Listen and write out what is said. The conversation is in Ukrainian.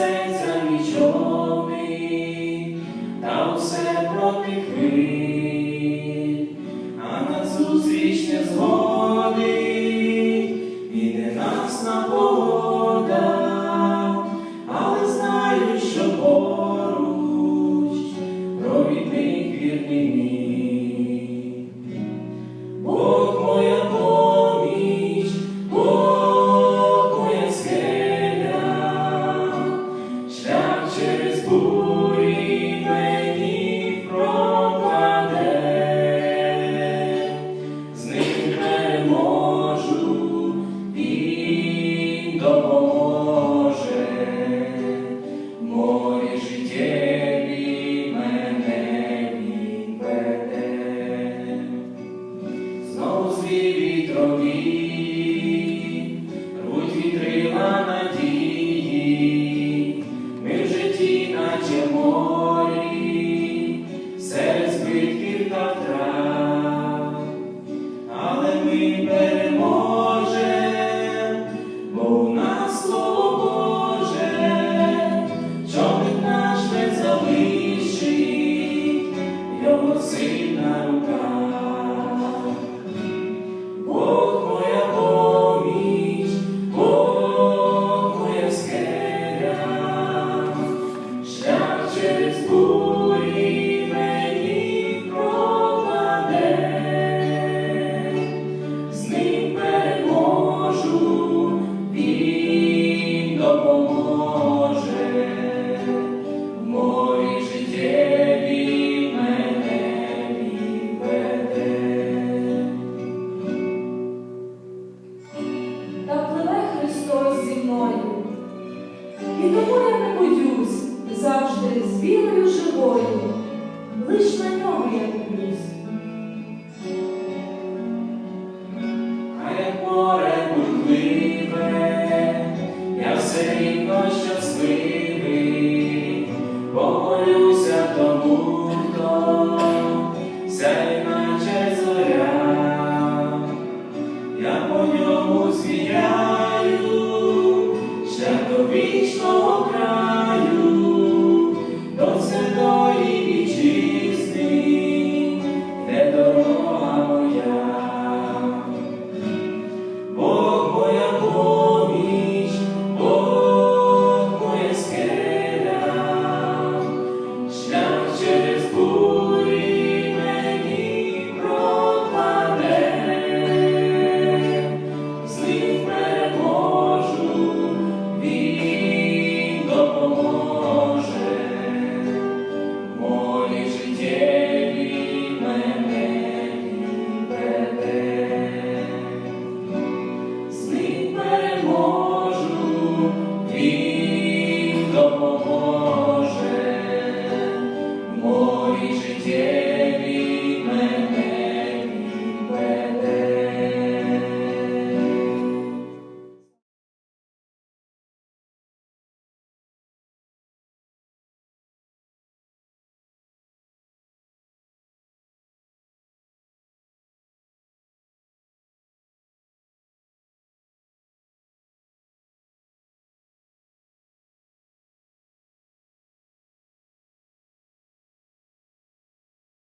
серця нічовний, та все проти хвиль, а на зустріч не згоди, іде нас на Бога. Jesus. І тому я не боюсь завжди з вірою живою, лиш на ньому я люблюсь. 살고